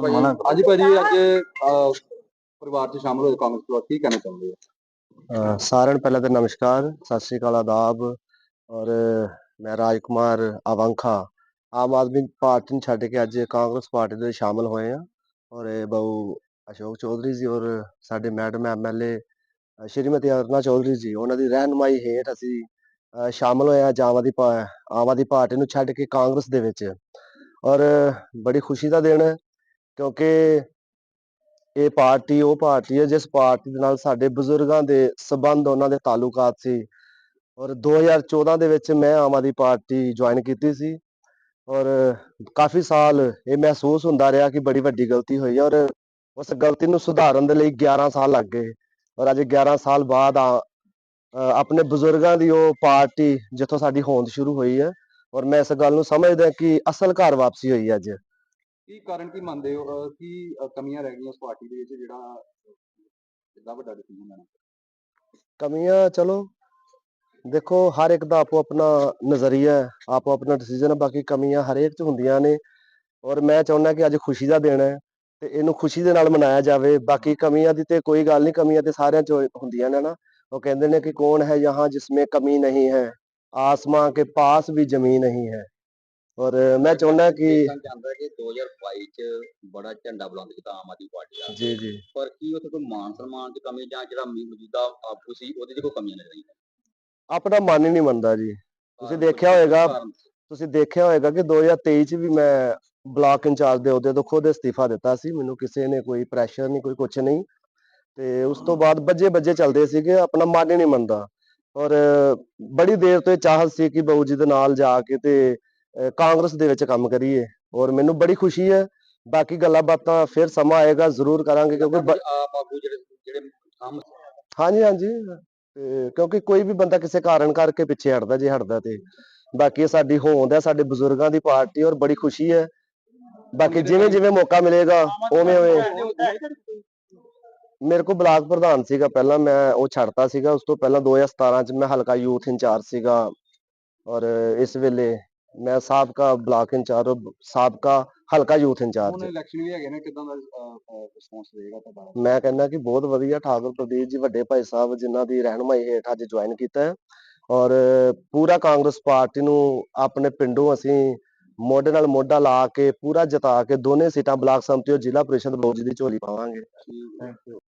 ਮਨਾ ਭਾਜੀ ਅੱਜ ਭਾਜੀ ਅੱਜ ਅਹ, ਪਰਿਵਾਰ 'ਚ ਸ਼ਾਮਲ ਹੋਏ ਕਾਂਗਰਸ ਪਰਿਵਾਰ ਕੀ ਕਹਿਣਾ ਚਾਹੁੰਦੇ ਹੋ ਅਹ ਸਾਰਿਆਂ ਨੂੰ ਪਹਿਲਾਂ ਤਾਂ ਨਮਸਕਾਰ ਸਤਿ ਸ੍ਰੀ ਅਕਾਲ ਆਦਾਬ ਔਰ ਮੈਂ ਰਾਜ ਕੁਮਾਰ ਅਵੰਖਾ ਆਮ ਆਦਮੀ ਪਾਰਟੀ ਨੂੰ ਛੱਡ ਕੇ ਅੱਜ ਕਾਂਗਰਸ ਪਾਰਟੀ ਦੇ ਵਿੱਚ ਸ਼ਾਮਲ ਹੋਏ ਆ ਔਰ ਇਹ ਬਹੁ ਅਸ਼ੋਕ ਚੌਧਰੀ ਜੀ ਔਰ ਸਾਡੇ ਮੈਡਮ ਐਮਐਲਏ ਸ਼੍ਰੀਮਤੀ ਅਰੁਣਾ ਚੌਧਰੀ ਜੀ ਉਹਨਾਂ ਦੀ ਰਹਿਨੁਮਾਈ ਹੇਠ ਅਸੀਂ ਅਹ ਸ਼ਾਮਲ ਹੋਏ ਆ ਆਮ ਆਦਮੀ ਪਾ- ਆਮ ਆਦਮੀ ਪਾਰਟੀ ਨੂੰ ਛੱਡ ਕੇ ਕਾਂਗਰਸ ਦੇ ਵਿੱਚ। ਔਰ ਬੜੀ ਖੁਸ਼ੀ ਦਾ ਦਿਨ ਹੈ ਕਿਉਂਕਿ ਇਹ ਪਾਰਟੀ, ਉਹ ਪਾਰਟੀ ਹੈ, ਜਿਸ ਪਾਰਟੀ ਦੇ ਨਾਲ ਸਾਡੇ ਬਜ਼ੁਰਗਾਂ ਦੇ ਸਬੰਧ ਉਹਨਾਂ ਦੇ ਤਾਲੁਕਾਤ ਸੀ। ਔਰ 2014 ਦੇ ਵਿੱਚ ਮੈਂ ਆਮ ਆਦਮੀ ਪਾਰਟੀ ਜੁਆਇਨ ਕੀਤੀ ਸੀ। ਔਰ ਕਾਫੀ ਸਾਲ ਇਹ ਮਹਿਸੂਸ ਹੁੰਦਾ ਰਿਹਾ ਕਿ ਬੜੀ ਵੱਡੀ ਗਲਤੀ ਹੋਈ ਔਰ ਉਸ ਗਲਤੀ ਨੂੰ ਸੁਧਾਰਨ ਦੇ ਲਈ 11 ਸਾਲ ਲੱਗ ਗਏ। ਔਰ ਅੱਜ 11 ਸਾਲ ਬਾਅਦ ਆ- ਆਪਣੇ ਬਜ਼ੁਰਗਾਂ ਦੀ ਉਹ ਪਾਰਟੀ ਜਿੱਥੋਂ ਸਾਡੀ ਹੋਂਦ ਸ਼ੁਰੂ ਹੋਈ ਹੈ। ਔਰ ਮੈਂ ਇਸ ਗੱਲ ਨੂੰ ਸਮਝਦਾ ਕਿ ਅਸਲ ਘਰ ਵਾਪਸੀ ਹੋਈ ਅੱਜ। ਕੀ ਕਾਰਨ ਕੀ ਮੰਨਦੇ ਹੋ? ਅਹ, ਕੀ ਅਹ, ਕਮੀਆਂ ਰਹਿ ਗਈਆਂ ਉਸ ਪਾਰਟੀ ਦੇ ਵਿੱਚ ਜਿਹੜਾ ਇਦਾਂ ਵੱਡਾ ਡਿਸੀਜਨ ਲੈਣਾ? ਕਮੀਆਂ ਚਲੋ ਦੇਖੋ ਹਰ ਇੱਕ ਦਾ ਆਪੋ ਆਪਣਾ ਨਜ਼ਰੀਆ ਹੈ ਆਪੋ ਆਪਣਾ ਡਿਸੀਜਨ ਹੈ ਬਾਕੀ ਕਮੀਆਂ ਹਰੇਕ ਚ ਹੁੰਦੀਆਂ ਨੇ ਔਰ ਮੈਂ ਚਾਹੁੰਦਾ ਕਿ ਅੱਜ ਖੁਸ਼ੀ ਦਾ ਦਿਨ ਹੈ ਤੇ ਇਹਨੂੰ ਖੁਸ਼ੀ ਦੇ ਨਾਲ ਮਨਾਇਆ ਜਾਵੇ। ਬਾਕੀ ਕਮੀਆਂ ਦੀ ਤੇ ਕੋਈ ਗੱਲ ਨਹੀਂ ਕਮੀਆਂ ਤੇ ਸਾਰਿਆਂ ਚ ਹੁੰਦੀਆਂ ਨੇ ਨਾ। ਉਹ ਕਹਿੰਦੇ ਨੇ ਕਿ ਕੌਣ ਹੈ ਯਹਾਂ ਜਿਸਮੇ ਕਮੀ ਨਹੀਂ ਹੈ ਆਸਮਾਂ ਕੇ ਪਾਸ ਵੀ ਜ਼ਮੀਨ ਨਹੀਂ ਹੈ। ਔਰ ਮੈਂ ਚਾਹੁੰਦਾ ਕਿ ਕਿ 2022 ਚ ਬੜਾ ਝੰਡਾ ਬੁਲੰਦ ਕੀਤਾ ਆਮ ਆਦਮੀ ਪਾਰਟੀ ਦਾ। ਜੀ ਜੀ। ਪਰ ਕੀ ਉੱਥੇ ਕੋਈ ਮਾਨ ਸਨਮਾਨ ਦੀ ਕਮੀ ਜਾਂ ਜਿਹੜਾ ਮੌਜੂਦਾ ਆਗੂ ਸੀ ਉਹਦੇ 'ਚ ਕੋਈ ਕਮੀਆਂ ਲੱਗ ਰਹੀਆਂ ਆਪਣਾ ਮਨ ਹੀ ਨਹੀਂ ਮੰਨਦਾ ਜੀ। ਤੁਸੀਂ ਦੇਖਿਆ ਹੋਏਗਾ ਤੁਸੀਂ ਦੇਖਿਆ ਹੋਏਗਾ ਕਿ 2023 ਚ ਵੀ ਮੈਂ ਬਲਾਕ ਇੰਚਾਰਜ ਦੇ ਅਹੁਦੇ ਤੋਂ ਖੁਦ ਅਸਤੀਫਾ ਦਿੱਤਾ ਸੀ। ਮੈਨੂੰ ਕਿਸੇ ਨੇ ਕੋਈ ਪ੍ਰੈਸ਼ਰ ਨਹੀਂ ਕੋਈ ਕੁਝ ਨਹੀਂ। ਤੇ ਉਸ ਤੋਂ ਬਾਅਦ ਬੱਜੇ ਬੱਜੇ ਚੱਲਦੇ ਸੀਗੇ ਆਪਣਾ ਮਨ ਹੀ ਨਹੀਂ ਮੰਨਦਾ। ਔਰ ਬੜੀ ਦੇਰ ਤੋਂ ਇਹ ਚਾਹਤ ਸੀ ਕਿ ਬਾਊ ਜੀ ਦੇ ਨਾਲ ਜਾ ਕੇ ਤੇ ਕਾਂਗਰਸ ਦੇ ਵਿੱਚ ਕੰਮ ਕਰੀਏ। ਔਰ ਮੈਨੂੰ ਬੜੀ ਖੁਸ਼ੀ ਹੈ ਬਾਕੀ ਗੱਲਾਂ ਬਾਤਾਂ ਫਿਰ ਸਮਾਂ ਆਏਗਾ ਜ਼ਰੂਰ ਕਰਾਂਗੇ ਕਿਉਂਕਿ ਬ- ਆਪ ਆਗੂ ਜਿਹੜੇ ਜਿਹੜੇ ਕੰਮ ਹਾਂਜੀ ਹਾਂਜੀ। ਕਿਉਂਕਿ ਕੋਈ ਵੀ ਬੰਦਾ ਕਿਸੇ ਕਾਰਨ ਕਰਕੇ ਪਿੱਛੇ ਹਟਦਾ ਜੇ ਹਟਦਾ ਤੇ। ਬਾਕੀ ਸਾਡੀ ਹੋਂਦ ਹੈ ਸਾਡੇ ਬਜ਼ੁਰਗਾਂ ਦੀ ਪਾਰਟੀ ਔਰ ਬੜੀ ਖੁਸ਼ੀ ਹੈ। ਬਾਕੀ ਜਿਵੇਂ ਜਿਵੇਂ ਮੌਕਾ ਮਿਲੇਗਾ ਉਵੇਂ ਉਵੇਂ। ਮੇਰੇ ਕੋਲ ਬਲਾਕ ਪ੍ਰਧਾਨ ਸੀਗਾ ਪਹਿਲਾਂ ਮੈਂ ਉਹ ਛੱਡਤਾ ਸੀਗਾ। ਉਸ ਤੋਂ ਪਹਿਲਾਂ 2017 ਚ ਮੈਂ ਹਲਕਾ ਯੂਥ ਇੰਚਾਰਜ ਸੀਗਾ। ਔਰ ਇਸ ਵੇਲੇ ਮੈਂ ਸਾਬਕਾ ਬਲਾਕ ਇੰਚਾਰਜ ਸਾਬਕਾ ਹਲਕਾ ਯੂਥ ਹੁਣ ਇੰਚਾਰਜ ਇਲੈਕਸ਼ਨ ਵੀ ਹੈਗੇ ਨੇ ਕਿਦਾਂ ਦਾ ਰਿਸਪੌਂਸ ਰਹੇਗਾ ਤੁਹਾਡਾ? ਮੈਂ ਕਹਿੰਦਾ ਕਿ ਬਹੁਤ ਵਧੀਆ ਠਾਕੁਰ ਪ੍ਰਦੀਪ ਜੀ ਵੱਡੇ ਭਾਈ ਸਾਹਿਬ ਜਿਨ੍ਹਾਂ ਦੀ ਰਹਿਨੁਮਾਈ ਹੇਠ ਅੱਜ ਜੁਆਇਨ ਕੀਤਾ ਹੈ। ਔਰ ਪੂਰਾ ਕਾਂਗਰਸ ਪਾਰਟੀ ਨੂੰ ਆਪਣੇ ਪਿੰਡੋਂ ਅਸੀਂ ਮੋਢੇ ਨਾਲ ਮੋਢਾ ਲਾ ਕੇ ਪੂਰਾ ਜਿਤਾ ਕੇ ਦੋਨੇ ਸੀਟਾਂ ਬਲਾਕ ਸੰਮਤੀ ਔਰ ਜ਼ਿਲ੍ਹਾ ਪ੍ਰੀਸ਼ਦ ਬਲੌਰ ਜੀ ਦੀ ਝੋਲੀ ਪਾਵਾਂਗੇ।